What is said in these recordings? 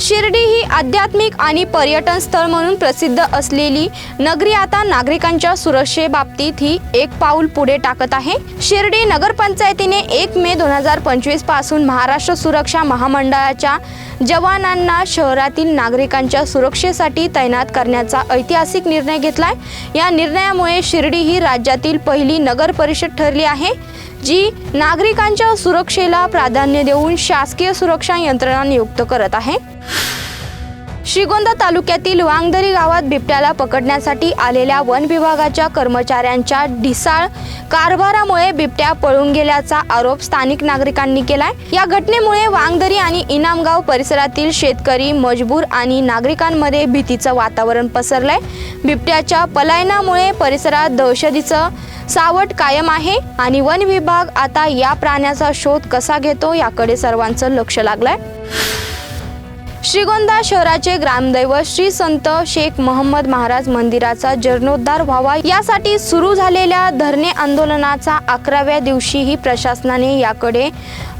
शिर्डी ही आध्यात्मिक आणि पर्यटन स्थळ म्हणून प्रसिद्ध असलेली नगरी आता नागरिकांच्या सुरक्षेबाबतीत ही एक पाऊल पुढे टाकत आहे. शिर्डी नगरपंचायतीने एक मे दोन हजार पंचवीसपासून महाराष्ट्र सुरक्षा महामंडळाच्या जवानांना शहरातील नागरिकांच्या सुरक्षेसाठी तैनात करण्याचा ऐतिहासिक निर्णय घेतलाय. या निर्णयामुळे शिर्डी ही राज्यातील पहिली नगर परिषद ठरली आहे. जी नागरिकांच्या सुरक्षेला प्राधान्य देऊन शासकीय सुरक्षा यंत्रणा नियुक्त करत आहे. श्रीगोंदा तालुक्यातील वांगदरी गावात बिबट्याला पकडण्यासाठी आलेल्या वन विभागाच्या कर्मचाऱ्यांच्या ढिसाळ कारभारामुळे बिबट्या पळून गेल्याचा आरोप स्थानिक नागरिकांनी केलाय. या घटनेमुळे वांगदरी आणि इनामगाव परिसरातील शेतकरी मजबूर आणि नागरिकांमध्ये भीतीचं वातावरण पसरलंय. बिबट्याच्या पलायनामुळे परिसरात दहशतीचं सावट कायम आहे आणि वन विभाग आता या प्राण्याचा शोध कसा घेतो याकडे सर्वांचं लक्ष लागलंय. श्रीगोंदा शहराचे ग्रामदैवत श्री संत शेख महम्मद महाराज मंदिराचा जीर्णोद्धार व्हावा यासाठी सुरू झालेल्या धरणे आंदोलनाचा अकराव्या दिवशीही प्रशासनाने याकडे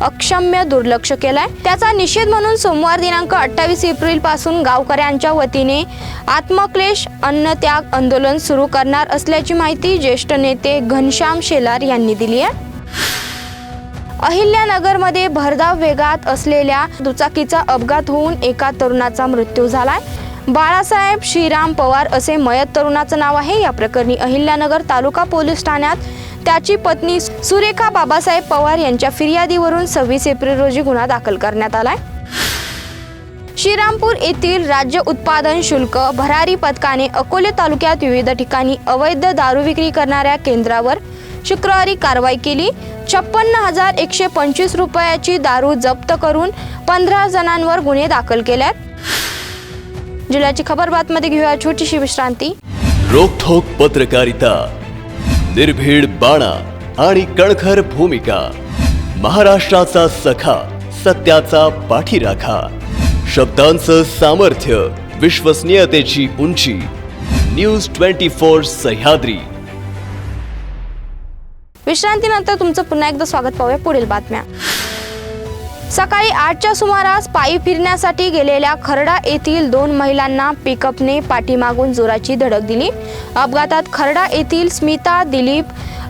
अक्षम्य दुर्लक्ष केलाय. त्याचा निषेध म्हणून सोमवार दिनांक अठ्ठावीस एप्रिलपासून गावकऱ्यांच्या वतीने आत्मक्लेश अन्नत्याग आंदोलन सुरू करणार असल्याची माहिती ज्येष्ठ नेते घनश्याम शेलार यांनी दिली आहे. अहिल्यानगरमध्ये भरधाव वेगात असलेल्या दुचाकीचा अपघात होऊन एका तरुणाचा मृत्यू झालाय. बाळासाहेब श्रीराम पवार असे मयत तरुणाचं नाव आहे. या प्रकरणी अहिल्यानगर तालुका पोलीस ठाण्यात त्याची पत्नी सुरेखा बाबासाहेब पवार यांच्या फिर्यादीवरून सव्वीस एप्रिल रोजी गुन्हा दाखल करण्यात आलाय. श्रीरामपूर येथील राज्य उत्पादन शुल्क भरारी पथकाने अकोले तालुक्यात विविध ठिकाणी अवैध दारू विक्री करणाऱ्या केंद्रावर शुक्रवारी कारवाई केली. छप्पन्न हजार एकशे पंचवीस रुपयाची दारू जप्त करून पंधरा जणांवर गुन्हे दाखल केल्यात. जिल्ह्याची खबर बातमध्ये घेऊया छोटीशी विश्रांती. रोखोक पत्रकारिता निर्भीड बाणा आणि कणखर भूमिका महाराष्ट्राचा सखा सत्याचा पाठीराखा शब्दांचं सामर्थ्य विश्वसनीयतेची उंची न्यूज ट्वेंटी फोर सह्याद्री. विश्रांतीनंतर तुमचं पुन्हा एकदा स्वागत पाहूया. पुढील बातम्या. सकाळी आठच्या सुमारास पायी फिरण्यासाठी गेलेल्या खरडा येथील दोन महिलांना पिकअपने पाठीमागून जोराची धडक दिली. अपघातात खरडा येथील स्मिता दिलीप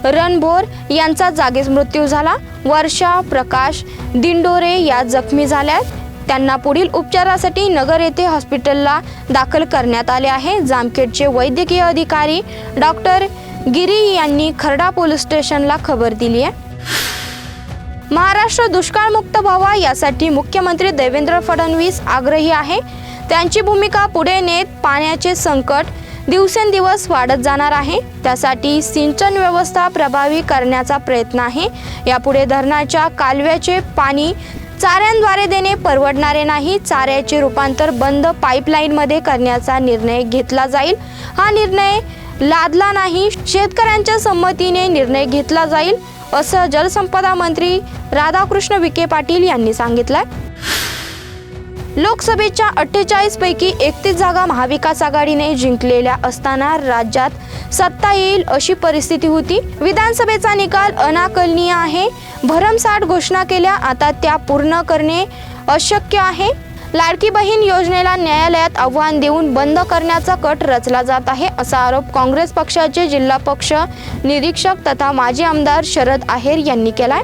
रणभोर यांचा जागीच मृत्यू झाला. वर्षा प्रकाश दिंडोरे या जखमी झाल्या त्यांना पुढील उपचारासाठी नगर येथे हॉस्पिटलला दाखल करण्यात आले आहे. जामखेडचे वैद्यकीय अधिकारी डॉक्टर गिरी यांनी खरडा पोलीस स्टेशनला खबर दिली आहे. महाराष्ट्र दुष्काळमुक्त व्हावा यासाठी मुख्यमंत्री देवेंद्र फडणवीस आग्रही आहे. त्यांची भूमिका पुढे नेत पाण्याचे संकट दिवसेंदिवस वाढत जाणार आहे. त्यासाठी सिंचन व्यवस्था प्रभावी करण्याचा प्रयत्न आहे. यापुढे धरणाच्या कालव्याचे पाणी चाऱ्यांद्वारे देणे परवडणारे नाही. चाऱ्याचे रूपांतर बंद पाईपलाईनमध्ये करण्याचा निर्णय घेतला जाईल. हा निर्णय लादला नाही. शेतकऱ्यांच्या संमतीने निर्णय घेतला जाईल असं जलसंपदा मंत्री राधाकृष्ण विखे पाटील यांनी सांगितलंय. लोकसभेच्या अठ्ठेचाळीस पैकी एकतीस जागा महाविकास आघाडीने जिंकलेल्या असताना राज्यात सत्ता येईल अशी परिस्थिती होती. विधानसभेचा निकाल अनाकलनीय आहे. भरमसाठ घोषणा केल्या आता त्या पूर्ण करणे अशक्य आहे. लाडकी बहीण योजनेला न्यायालयात आव्हान देऊन बंद करण्याचा कट रचला जात आहे असा आरोप काँग्रेस पक्षाचे जिल्हा पक्ष निरीक्षक तथा माजी आमदार शरद आहेर यांनी केलाय.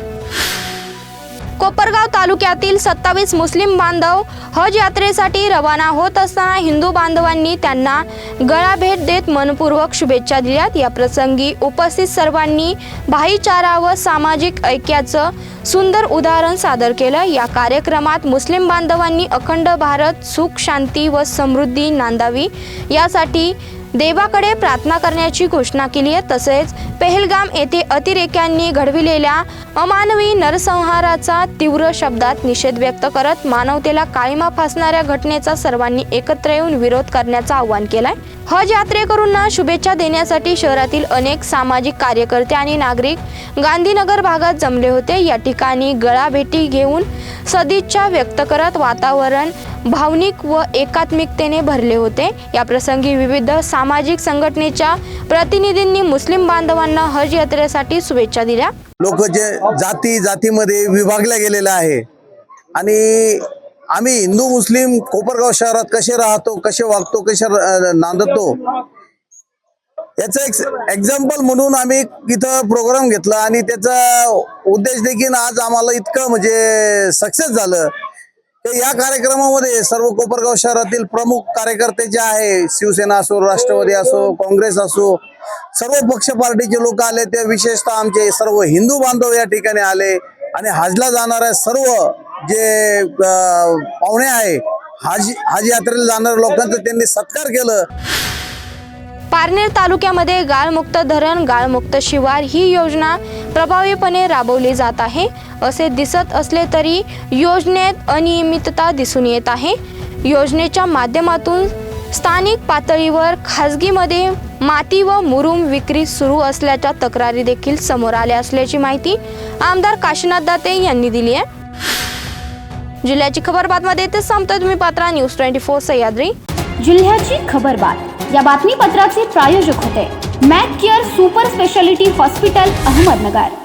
कोपरगाव तालुक्यातील सत्तावीस मुस्लिम बांधव हज यात्रेसाठी रवाना होत असताना हिंदू बांधवांनी त्यांना गळा भेट देत मनपूर्वक शुभेच्छा दिल्यात. या प्रसंगी उपस्थित सर्वांनी भाईचारा व सामाजिक ऐक्याचं सुंदर उदाहरण सादर केलं. या कार्यक्रमात मुस्लिम बांधवांनी अखंड भारत सुख शांती व समृद्धी नांदावी. यासाठी देवाकडे प्रार्थना करण्याची घोषणा केली आहे. तसेच पेहलगाम येथे अतिरेक्यांनी घडविलेल्या अमानवी नरसंहाराचा तीव्र शब्दात निषेध व्यक्त करत मानवतेला काळीमा फासणाऱ्या घटनेचा सर्वांनी एकत्र येऊन विरोध करण्याचं आवाहन केलंय. हज यात्रेकरूंना शुभेच्छा देण्यासाठी शहरातील अनेक सामाजिक कार्यकर्ते आणि नागरिक गांधीनगर भागात जमले होते. या ठिकाणी गळाभेटी घेऊन सदिच्छा व्यक्त करत वातावरण भावनिक व एकात्मिकतेने भरले होते. या प्रसंगी विविध सामाजिक संघटनेच्या प्रतिनिधींनी मुस्लिम बांधवांना हज यात्रेसाठी शुभेच्छा दिल्या. लोक जे जाती जातीमध्ये विभागल्या गेलेल्या आहे. आणि आम्ही हिंदू मुस्लिम कोपरगाव शहरात कसे राहतो कसे वागतो कसे नांदतो याचं एक एक्झाम्पल म्हणून आम्ही इथं प्रोग्राम घेतला आणि त्याचा उद्देश देखील आज आम्हाला इतकं म्हणजे सक्सेस झालं. की या कार्यक्रमामध्ये सर्व कोपरगाव शहरातील प्रमुख कार्यकर्ते जे आहे शिवसेना असो राष्ट्रवादी असो काँग्रेस असो सर्व पक्ष पार्टीचे लोक आले ते विशेषतः आमचे सर्व हिंदू बांधव या ठिकाणी आले. आणि हजला जाणाऱ्या सर्व जे पाहुणे आहे हज हज यात्रेला जाणाऱ्या लोकांचं त्यांनी सत्कार केलं. पारनेर तालुक्यामध्ये गाळमुक्त धरण गाळमुक्त शिवार ही योजना प्रभावीपणे राबवली जात आहे. असे दिसत असले तरी योजनेत अनियमितता दिसून येत आहे. योजनेच्या माध्यमातून स्थानिक पातळीवर खाजगीमध्ये माती व मुरुम विक्री सुरू असल्याच्या तक्रारी देखील समोर आल्या असल्याची माहिती आमदार काशीनाथ दाते यांनी दिली आहे. जिल्ह्याची खबर बातमध्ये येथे संपतो तुम्ही पात्रा न्यूज ट्वेंटी फोर सह्याद्री. जिल्ह्याची खबरबात या बातमीपत्राचे प्रायोजक होते. Mac care super speciality hospital Ahmednagar.